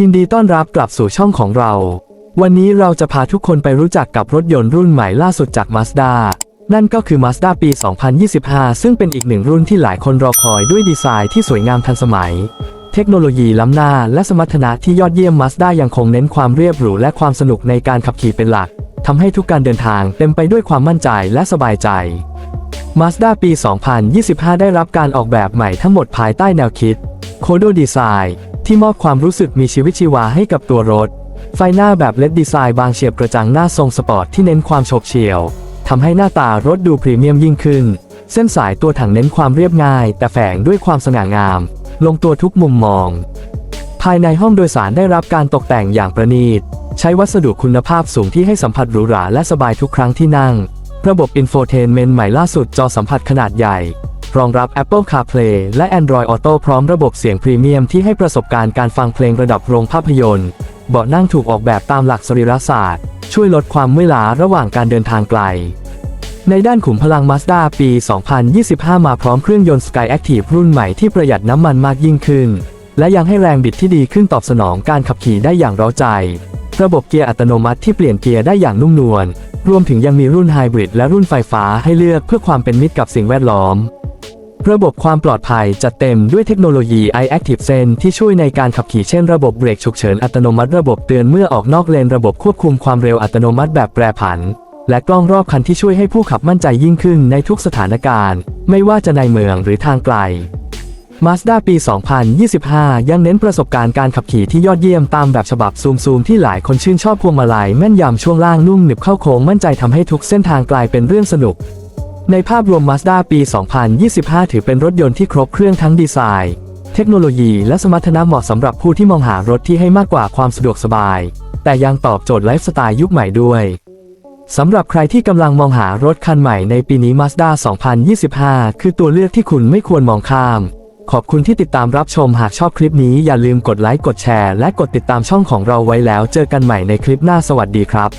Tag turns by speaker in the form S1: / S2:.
S1: ยินดีต้อนรับกลับสู่ช่องของเรา วันนี้เราจะพาทุกคนไปรู้จักกับรถยนต์รุ่นใหม่ล่าสุดจาก Mazda นั่นก็คือ Mazda ปี 2025 ซึ่งเป็นอีกหนึ่งรุ่นที่หลายคนรอคอยด้วยดีไซน์ที่สวยงามทันสมัย เทคโนโลยีล้ำหน้าและสมรรถนะที่ยอดเยี่ยม Mazda ยังคงเน้นความเรียบหรูและความสนุกในการขับขี่เป็นหลักทำให้ทุกการเดินทางเต็มไปด้วยความมั่นใจและสบายใจ Mazda ปี 2025 ได้รับการออกแบบใหม่ทั้งหมดภายใต้แนวคิด Kodo Design ที่มอบความรู้สึกมีชีวิตชีวาให้กับตัวรถ ไฟหน้าแบบเลดดีไซน์บางเฉียบกระจังหน้าทรงสปอร์ตที่เน้นความโฉบเฉี่ยวทำให้หน้าตารถดูพรีเมียมยิ่งขึ้น เส้นสายตัวถังเน้นความเรียบง่าย แต่แฝงด้วยความสง่างาม ลงตัวทุกมุมมอง ภายในห้องโดยสารได้รับการตกแต่งอย่างประณีต ใช้วัสดุคุณภาพสูงที่ให้สัมผัสหรูหราและสบายทุกครั้งที่นั่ง ระบบอินโฟเทนเมนต์ใหม่ล่าสุดจอสัมผัสขนาดใหญ่ รองรับ Apple CarPlay และ Android Auto พร้อมระบบเสียงพรีเมียมที่ให้ประสบการณ์การฟังเพลงระดับโรงภาพยนตร์ เบาะนั่งถูกออกแบบตามหลักสรีรศาสตร์ ช่วยลดความเมื่อยล้าระหว่างการเดินทางไกล ในด้านขุมพลัง Mazda ปี 2025 มาพร้อมเครื่องยนต์ Sky Active รุ่นใหม่ที่ประหยัดน้ำมันมากยิ่งขึ้น และยังให้แรงบิดที่ดีขึ้นตอบสนองการขับขี่ได้อย่างเร้าใจ ระบบเกียร์อัตโนมัติที่เปลี่ยนเกียร์ได้อย่างนุ่มนวล รวมถึงยังมีรุ่นไฮบริดและรุ่นไฟฟ้าให้เลือกเพื่อความเป็นมิตรกับสิ่งแวดล้อม ระบบความปลอดภัยจัดเต็มด้วยเทคโนโลยี iActive Sense ที่ช่วยในการขับขี่เช่นระบบเบรกฉุกเฉินอัตโนมัติระบบเตือนเมื่อออกนอกเลนระบบควบคุมความเร็วอัตโนมัติแบบแปรผัน และกล้องรอบคันที่ช่วยให้ผู้ขับมั่นใจยิ่งขึ้นในทุกสถานการณ์ ไม่ว่าจะในเมืองหรือทางไกล Mazda ปี 2025 ยังเน้นประสบการณ์การขับขี่ที่ยอดเยี่ยมตามแบบฉบับซูมซูมที่หลายคนชื่นชอบพวงมาลัยแม่นยำช่วงล่างนุ่มหนึบเข้าโค้งมั่นใจทำให้ทุกเส้นทางกลายเป็นเรื่องสนุก ในภาพรวม Mazda ปี 2025 ถือเป็นรถยนต์ที่ครบเครื่องทั้งดีไซน์ เทคโนโลยีและสมรรถนะเหมาะสำหรับผู้ที่มองหารถที่ให้มากกว่าความสะดวกสบาย แต่ยังตอบโจทย์ไลฟ์สไตล์ยุคใหม่ด้วยสำหรับใครที่กำลังมองหารถคันใหม่ในปีนี้ Mazda 2025 คือตัวเลือกที่คุณไม่ควรมองข้าม ขอบคุณที่ติดตามรับชมหากชอบคลิปนี้อย่าลืมกดไลค์กดแชร์และกดติดตามช่องของเราไว้แล้ว เจอกันใหม่ในคลิปหน้าสวัสดีครับ